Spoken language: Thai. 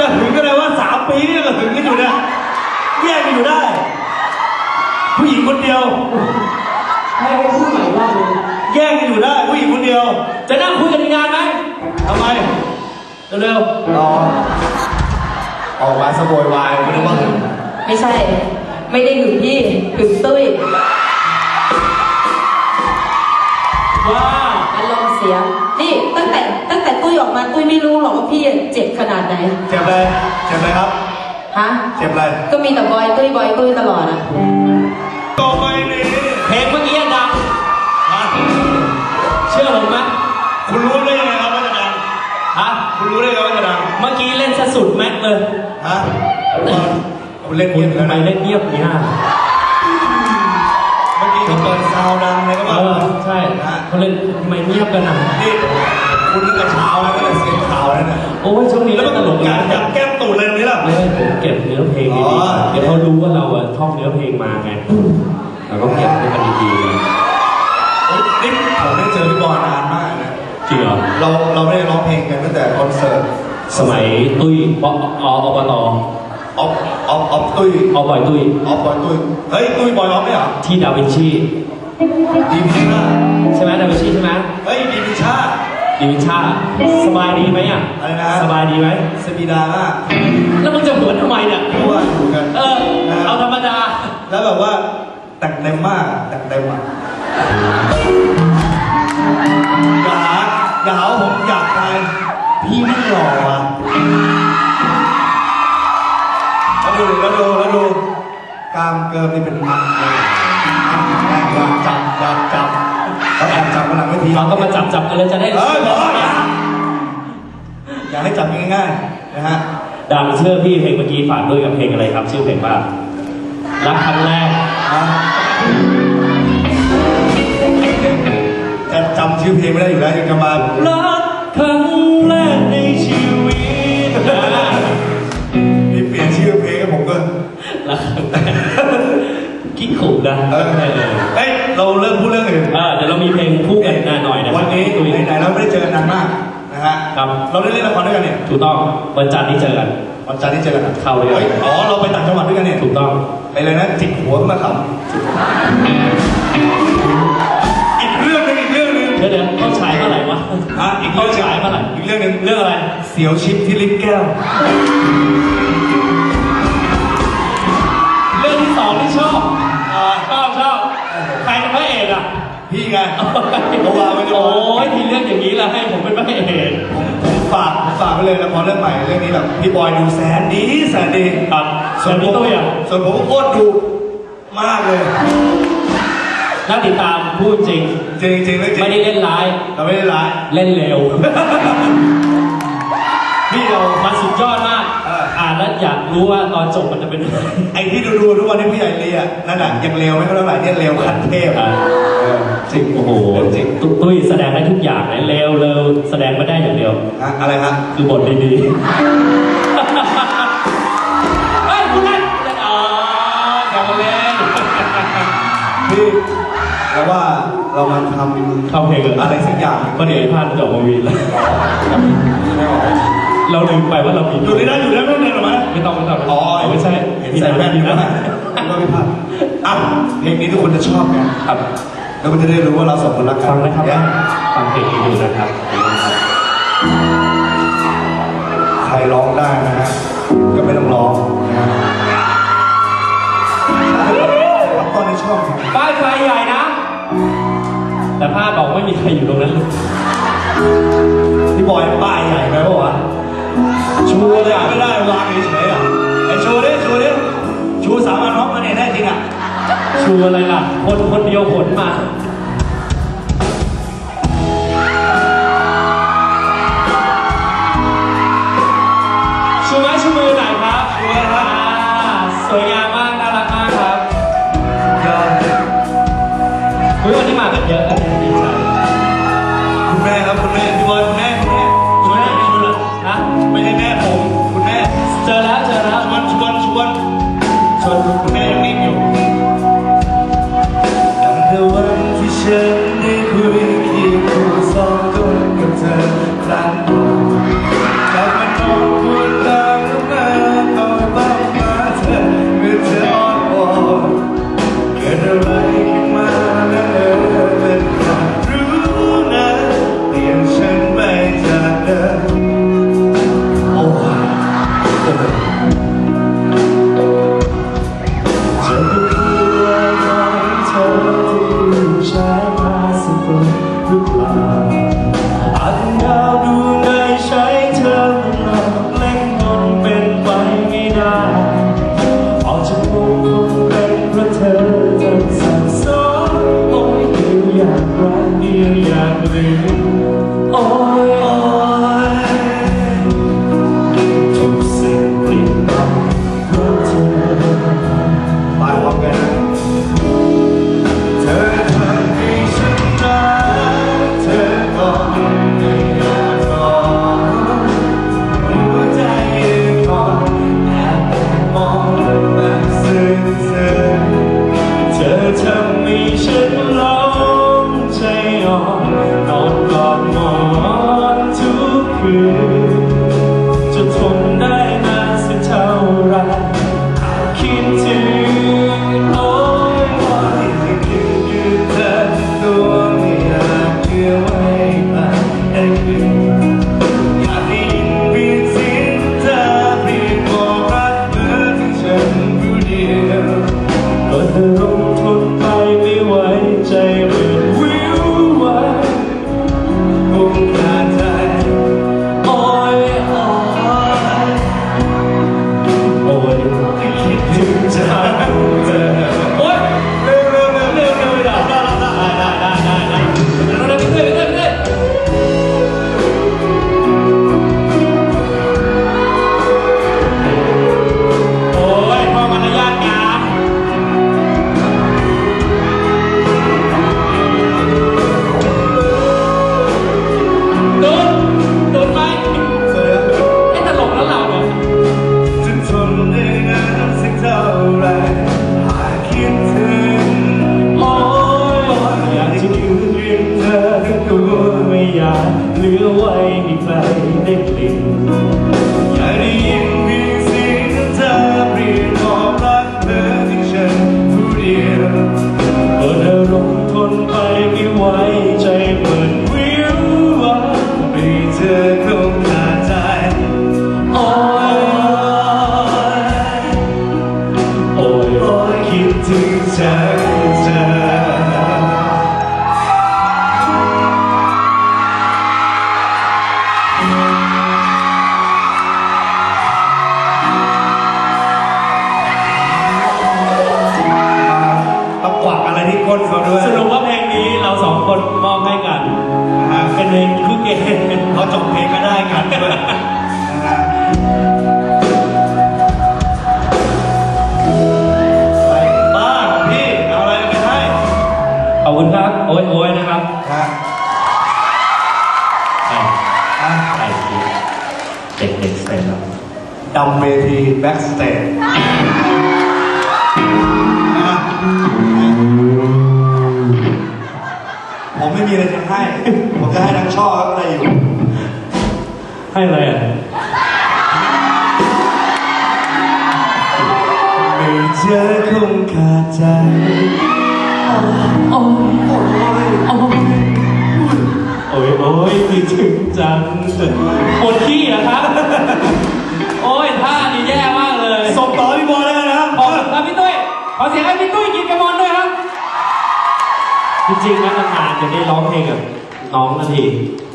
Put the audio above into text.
จะหึงก็ได้ว่าสามปีนี่ก็หึงกันอยู่เนี่ยแยกกันอยู่ได้ ผู้หญิงคนเดียว ให้ให้พูดใหม่อีกรอบหนึงแยกกันอยู่ได้ ผู้หญิงคนเดียว จะนั่งคุยกันอีกนานไหมทำไมเร็วรอออกมาสโวยวายไม่รู้ว่าหึงไม่ใช่ ไม่ได้หึงพี่หึงตุ้ยๆว่าอ มาตุ้ยไม่รู้หรอกว่าพี่เจ็บขนาดไหน เจ็บอะไรเจ็บอะไรครับ ฮะ เจ็บอะไรก็มีแต่บอยตุ้ยบอยตุ้ยตลอดอะต่อไปนี้เพลงเมื่อกี้ดังฮะเชื่อผมไหมคุณรู้ได้ยังไงครับว่าจะดังฮะ คุณรู้ได้ยังไงว่าจะดังเมื่อกี้เล่นซะสุดแม็กซ์เลยฮะคุณเล่นคุเงีณยบแล้วทำไมนะเล่นเงียบอย่างเงี้ยเมื่อกี้เขาเปิดซาวด์ดังเลยก็เอว่าอใช่นะฮะเขาเล่นทำไมเงียบกันอะนี่คุณนึกแต่เช้า โอ้ยช่วงนี้แล้วเล่นก็ตตลลกกกักานรจับแก้มตูดอะไรตรงนี้ล่ะ ไม่ให้ผมเก็บเนื้อเพลงอ๋ดีอๆเดี๋ยวเขารู้ว่าเราอะท่องเนื้อเพลงมาไงเราก็เก็บให้มันดีๆเลยโอ๊ยนี่ผมไม่ได้เจอพี่บอยนานมากนะจริงเหรอเราเราไม่ได้ร้องเพลงกันตั้งแต่คอนเสิร์ตสมัยตุ้ยปอออบตออฟออฟออฟตุ้ยอบอยตุ้ยออฟบอยตุ้ยเฮ้ยตุ้ยบอยออฟไม่เหรอที่ดาวินชีดีพิชาใช่ไหมดาวิ ดีวินชาสบายดีไหมอะอะไรนะ สบายดีไหมสปีดามากแล้วมันจะเหมือนทำไมเนี่ยเพราะว่าอยู่กันเออเอาธรรมดาแล้วแบบว่าแต่งเต็มมากแต่งเต็มอะอย่าหาอย่าหาว่าผมอยากตายพี่ไม่หล่ออะแล้วดูแล้วดูแล้วดูกล้ามเกิมนี่เป็นมันเลยอยากจับอยากจับเขาแอบ จับกันหลังเวทีเราก็มาจับจับกันเลยจะได้เออบอกอย่าอย่าให้จับง่ายๆนะฮะดังเชื่อพี่เพลงเมื่อกี้ฝากด้วยกับเพลงอะไรครับ ชื่อเพลงว่ารักครั้งแรกนะแต่จำชื่อเพลงไม่ได้อยู่แล้วยังจะมารักครั้งแรกในชีวิตนี่เปลี่ยนชื่อเพลงให้ผมก็รักครั้งแรกคิดขู่นะเออเออเฮ้ยเราเริ่มพูดเรื่องอื่น ครับ เราได้เล่นละครด้วยกันเนี่ยถูกต้องวันจันทร์นี้เจอกันวันจันทร์ที่เจอกันเข้าเลยฮ้อ๋อ เราไปต่างจังหวัดด้วยกันเนี่ยถูกต้องไปเลยนะจิกหัวขึ้นมาขำอีกเรื่องหนึงอีกเรื่องหนึงเดี๋ยวเดี๋ยวเขาฉายเมื่อไหร่วะอะอีกเขาเรื่องหนึ่งฉายเมื่อไหร่อีกเรื่องหนึงเรื่องอะไรเสียวชิปที่ลิฟต์แก้ว เรื่องที่สองที่ชอบชอบชอบใครเป็นพระเอกอะ พี่ไงเขาวางไว้ด้วยโอ้ยทีเรื่องอย่างนี้ละให้ผมเป็นพระเอกผมฝากผมฝากไปเลยละครเรื่องใหม่เรื่องนี้แบบพี่บอยดูแสนดีแสนดีครับส่วนพี่ตุ้ยอะส่วนผมก็โคตรดูมากเลย น่าติดตามพูดจริง จริงจริงๆเลยจริงไม่ได้เล่นร้าย เราไม่ได้ร้าย เล่นเร็ว พี่เรามันสุดยอดมากเอออ่านแล้วอยากรู้ว่าตอนจบมันจะเป็นยังไง ไอ้ที่ดูดูๆทุกวันนี้ผู้ใหญ่เรียกนั่นแหะยังเร็วไม่เท่าไหร่เนี่ยเร็วขั้นเทพอะ เออจริงโอ้โหจริงตุ๊ตุ้ยแสดงได้ทุกอย่างเลยเร็วเร็วแสดงไม่ได้อย่างเดียวฮะอะไรฮะคือบทดีๆ เฮ้ยคุณเล่นคุณเล่นอ๋ออย่ามาเล่นพี่แล้วว่าเรามาทำ เข้าเพลงเลยอะไรสักอย่าง ก็เดี๋ยวไอ้พลาดจะออกมาวีนแล้วไม่ออก เราลืมไปว่าเรามีอยู่ในนั้นอยู่ในนั้นไม่ต้องเดินออกมาไม่ต้องไม่ต้องอ๋อไม่ใช่เห็นใส่แว่นอยู่นะก็ไม่พลาดอะเพลงนี้ทุกคนจะชอบกันครับ แล้วก็จะได้รู้ว่าเราสองคนรักกันฟังนะครับเนี่ยฟังเพลงนี้ดูนะครับ ใครร้องได้นะฮะก็ไม่ต้องร้องนะฮะรับตอนในช่องครับป้ายไฟใหญ่นะ แต่ภาพบอกไม่มีใครอยู่ตรงนั้นเลยพี่บอยป้ายใหญ่ไหมวะวะ ชูเลยอะไม่ได้วางเฉยๆอะไอ้ชูดิชูดิชูสามอันน้องมาเนี่ยแน่จริงอะชูอะไรล่ะคนคนเดียวผลมา Oh. i färg ำเวทีแบ็กสเตจนะผมไม่มีอะไรจะให้ ผมจะให้ทั้งช่อแล้วก็อะไรอยู่ ให้อะไรอะไม่เจอคงขาดใจโอ้โอ้ยโอ้โอ้ยโอ้ยคิดถึงจังปวดขี้เหรอครับ อเสียงให้พี่ตุ้ยกินกระมอนด้วยครับ จริงๆนะนานๆจะได้ร้องเพลงกับน้องนาที